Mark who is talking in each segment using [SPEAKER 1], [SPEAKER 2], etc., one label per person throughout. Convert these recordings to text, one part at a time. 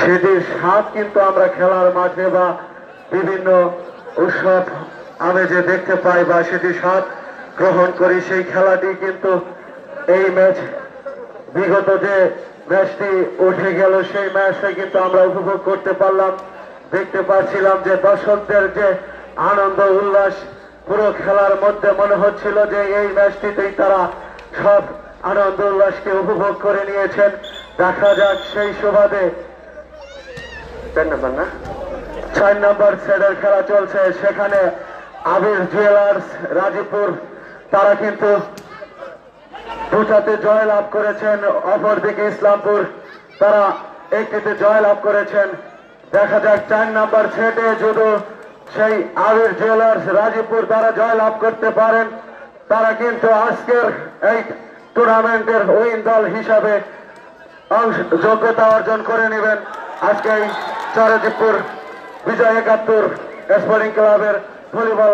[SPEAKER 1] সেটির স্বাদ কিন্তু আমরা খেলার মাঠে বা বিভিন্ন উৎসব আমেজে দেখতে পাই বা সেটি স্বাদ গ্রহণ করি, সেই খেলাটি কিন্তু এই ম্যাচ, বিগত যে ম্যাচটি উঠে গেল, সেই ম্যাচটা কিন্তু আমরা উপভোগ করতে পারলাম। দেখতে পাচ্ছিলাম যে দর্শকদের যে আনন্দ, উল্লাস, পুরো খেলার মধ্যে মনে হচ্ছিল যে এই ম্যাচটিতেই তারা সব আনন্দ, উল্লাসকে উপভোগ করে নিয়েছেন। দেখা যাক সেই সুবাদে ছয় নম্বর সেটের খেলা চলছে, সেখানে আবির জুয়েলার্স রাজীবপুর, তারা কিন্তু দুটাতে জয় লাভ করেছেন। অপরদিকে ইসলামপুর, তারা একটিতে জয় লাভ করেছেন। দেখা যাক, চার নাম্বার সেটে যদি সেই আবির জুয়েলার্স রাজীবপুর তারা জয় লাভ করতে পারেন। তারা কিন্তু আজকের এই টুর্নামেন্টের উইন দল হিসাবে অংশ যোগ্যতা অর্জন করে নেবেন। আজকে এই চরজিপুর বিজয় একাত্তর স্পোর্টিং ক্লাবের ভলিবল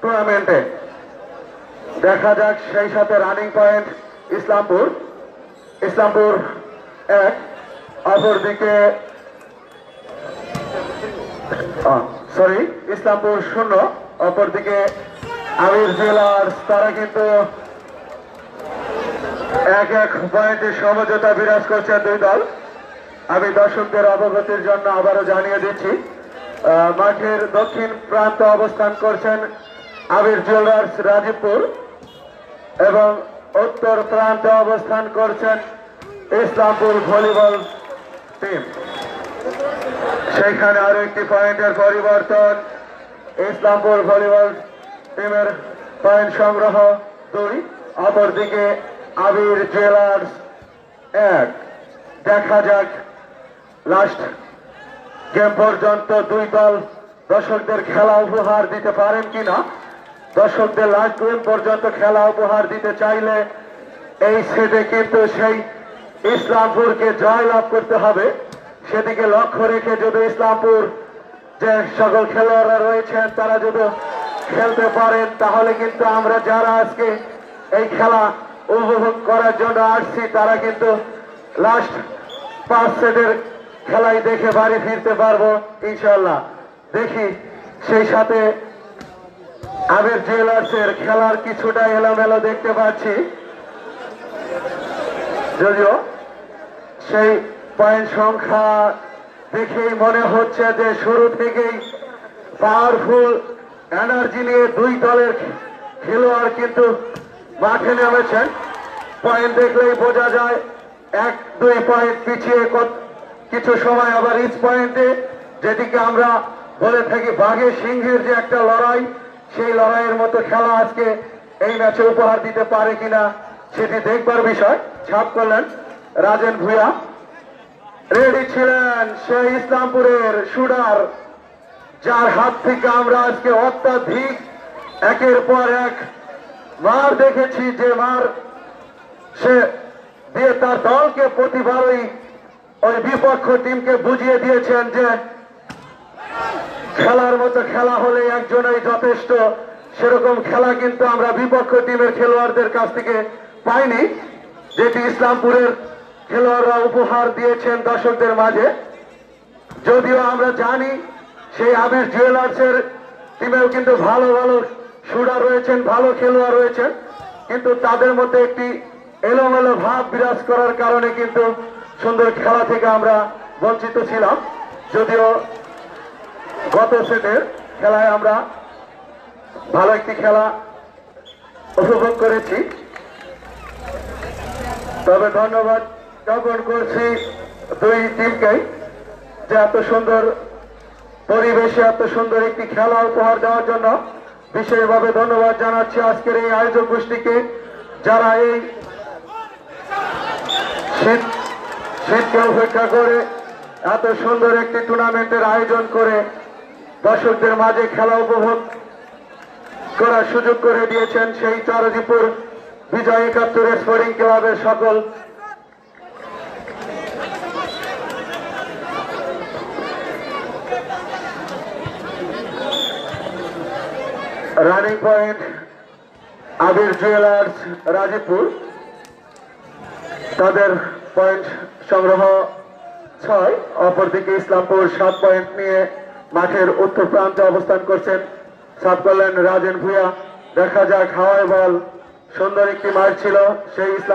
[SPEAKER 1] টুর্নামেন্টে দেখা যাক সেই সাথে রানিং পয়েন্ট ইসলামপুর। ইসলামপুর এক অপরদিকে সরি ইসলামপুর শূন্য অপরদিকে আমির জেলার তারা কিন্তু এক এক পয়েন্টে সমঝোতা বিরাজ করছেন দুই দল। আমি দর্শকদের অবগতির জন্য আবারও জানিয়ে দিচ্ছি মাঠের দক্ষিণ প্রান্তে অবস্থান করছেন আবির জুয়েলার্স রাজীবপুর এবং উত্তর প্রান্তে অবস্থান করছেন ইসলামপুর ভলিবল টিম সেইখানে আরও একটি পয়েন্টের পরিবর্তন, ইসলামপুর ভলিবল টিমের পয়েন্ট সংগ্রহ দুই, অপরদিকে আবির জুয়েলার্স এক। দেখা যাক লাস্ট গেম পর্যন্ত দুই দল দর্শকদের খেলা উপহার দিতে পারেন কিনা? দর্শকদের লাস্ট গেম পর্যন্ত খেলা উপহার দিতে চাইলে এই সেটে কিন্তু সেই ইসলামপুরকে জয় লাভ করতে হবে। সেদিকে লক্ষ্য রেখে যদি ইসলামপুর যে সকল খেলোয়াড়রা রয়েছেন, তারা যদি খেলতে পারেন, তাহলে কিন্তু আমরা যারা আজকে এই খেলা উপভোগ করার জন্য আসছি, তারা কিন্তু লাস্ট পাঁচ সেটের খেলাই দেখে বাড়ি ফিরতে পারব ইনশাল্লাহ দেখি, সেই সাথে আবির জুয়েলার্সের খেলার কিছুটা এলোমেলো দেখতে পাচ্ছি। যদিও সেই পয়েন্ট সংখ্যা দেখেই মনে হচ্ছে যে শুরু থেকেই পাওয়ারফুল এনার্জি নিয়ে দুই দলের খেলোয়াড় কিন্তু মাঠে নেমেছেন। পয়েন্ট দেখলেই বোঝা যায় এক দুই পয়েন্ট পিছিয়ে কিছু সময় আবার ইচ পয়েন্টে যেদিকে আমরা বলে থাকি বাঘে সিংহের যে একটা লড়াই, সেই লড়াইয়ের মতো খেলা আজকে এই ম্যাচে উপহার দিতে পারে কিনা সেটি দেখবার বিষয়। ছাপ করলেন রাজেন ভূয়া রেডি ছিলেন সেই ইসলামপুরের শুডার যার হাত থেকে আমরা আজকে অত্যাধিক একের পর এক মার দেখেছি, যে মার সে দিয়ে তার দলকে প্রতিবারই ওই বিপক্ষ টিমকে বুঝিয়ে দিয়েছেন যে খেলার মতো খেলা হলে একজনই যথেষ্ট। সেরকম খেলা কিন্তু আমরা বিপক্ষ টিমের খেলোয়াড়দের কাছ থেকে পাইনি। যেটি ইসলামপুরের খেলোয়াড়রা উপহার দিয়েছেন দর্শকদের মাঝে। যদিও আমরা জানি সেই আবির জুয়েলার্সের টিমেও কিন্তু ভালো ভালো শুটার রয়েছেন, ভালো খেলোয়াড় রয়েছেন। কিন্তু তাদের মধ্যে একটি এলোমেলো ভাব বিরাজ করার কারণে কিন্তু সুন্দর খেলা থেকে আমরা বঞ্চিত ছিলাম, যদিও গত সেটের খেলায় আমরা ভালো একটি খেলা উপভোগ করেছি। তবে ধন্যবাদ জ্ঞাপন করছি দুই টিমকেই যে এত সুন্দর পরিবেশে, এত সুন্দর একটি খেলা উপহার দেওয়ার জন্য বিশেষভাবে ধন্যবাদ জানাচ্ছি আজকের এই আয়োজক গোষ্ঠীকে, যারা এই শীত উপেক্ষা করে এত সুন্দর একটি টুর্নামেন্টের আয়োজন করে দর্শকদের মাঝে খেলা উপভোগ করার সুযোগ করে দিয়েছেন সেই চারজিপুর বিজয় একাত্তর স্পোর্টিং ক্লাবের সকল running point Abir jewellers Rajibpur. তাদের পয়েন্ট সংগ্রহ ছয়, অপরদিকে ইসলামপুর সাত পয়েন্ট নিয়ে মাঠের উত্তর প্রান্তে অবস্থান করছেন সাত করলেন রাজেন ভুয়া দেখা যাক হাওয়ায় বল, সুন্দর একটি মাঠ ছিল সেই ইসলাম